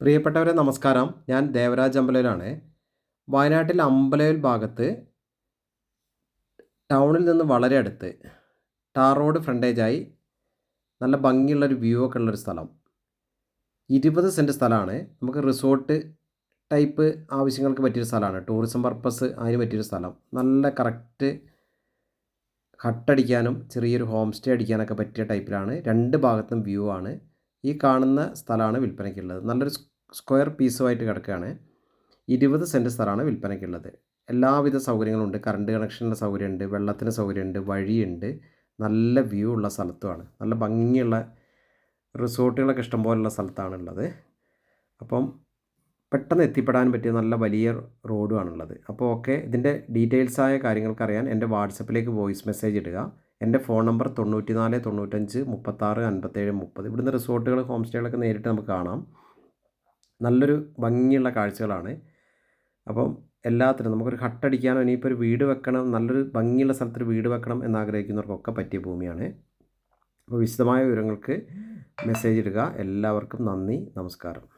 പ്രിയപ്പെട്ടവരെ നമസ്കാരം. ഞാൻ ദേവരാജ് അമ്പലയിലാണ്. വയനാട്ടിൽ അമ്പലയിൽ ഭാഗത്ത് ടൗണിൽ നിന്ന് വളരെ അടുത്ത് ടാർ റോഡ് ഫ്രണ്ടേജായി നല്ല ഭംഗിയുള്ളൊരു വ്യൂ ഒക്കെ ഉള്ളൊരു സ്ഥലം. ഇരുപത് സെന്റ് സ്ഥലമാണ്. നമുക്ക് റിസോർട്ട് ടൈപ്പ് ആവശ്യങ്ങൾക്ക് പറ്റിയൊരു സ്ഥലമാണ്. ടൂറിസം പർപ്പസ് അതിന് പറ്റിയൊരു സ്ഥലം. നല്ല കറക്റ്റ് ഹട്ടടിക്കാനും ചെറിയൊരു ഹോം സ്റ്റേ അടിക്കാനൊക്കെ പറ്റിയ ടൈപ്പിലാണ്. രണ്ട് ഭാഗത്തും വ്യൂ ആണ്. ഈ കാണുന്ന സ്ഥലമാണ് വിൽപ്പനയ്ക്കുള്ളത്. നല്ലൊരു സ്ക്വയർ പീസുമായിട്ട് കിടക്കുകയാണ്. ഇരുപത് സെന്റ് സ്ഥലമാണ് വിൽപ്പനയ്ക്കുള്ളത്. എല്ലാവിധ സൗകര്യങ്ങളും ഉണ്ട് കറണ്ട് കണക്ഷനുള്ള സൗകര്യമുണ്ട്. വെള്ളത്തിന് സൗകര്യമുണ്ട്. വഴിയുണ്ട്. നല്ല വ്യൂ ഉള്ള സ്ഥലത്തുമാണ്. നല്ല ഭംഗിയുള്ള റിസോർട്ടുകളൊക്കെ ഇഷ്ടംപോലുള്ള സ്ഥലത്താണുള്ളത്. അപ്പം പെട്ടെന്ന് എത്തിപ്പെടാൻ പറ്റിയ നല്ല വലിയ റോഡുമാണുള്ളത് അപ്പോൾ ഓക്കെ ഇതിന്റെ ഡീറ്റെയിൽസായ കാര്യങ്ങൾക്കറിയാൻ എന്റെ വാട്സപ്പിലേക്ക് വോയിസ് മെസ്സേജ് ഇടുക. എന്റെ ഫോൺ നമ്പർ തൊണ്ണൂറ്റി നാല് തൊണ്ണൂറ്റഞ്ച് മുപ്പത്താറ് അൻപത്തേഴ് മുപ്പത്. ഇവിടുന്ന് റിസോർട്ടുകൾ ഹോം സ്റ്റേകളൊക്കെ നേരിട്ട് നമുക്ക് കാണാം. നല്ലൊരു ഭംഗിയുള്ള കാഴ്ചകളാണ്. അപ്പം എല്ലാത്തിനും നമുക്കൊരു ഹട്ടടിക്കാനോ ഇനിയിപ്പോൾ ഒരു വീട് വെക്കണം നല്ലൊരു ഭംഗിയുള്ള സ്ഥലത്തൊരു വീട് വെക്കണം എന്നാഗ്രഹിക്കുന്നവർക്കൊക്കെ പറ്റിയ ഭൂമിയാണ്. അപ്പോൾ വിശദമായ വിവരങ്ങൾക്ക് മെസ്സേജ് ഇടുക. എല്ലാവർക്കും നന്ദി നമസ്കാരം.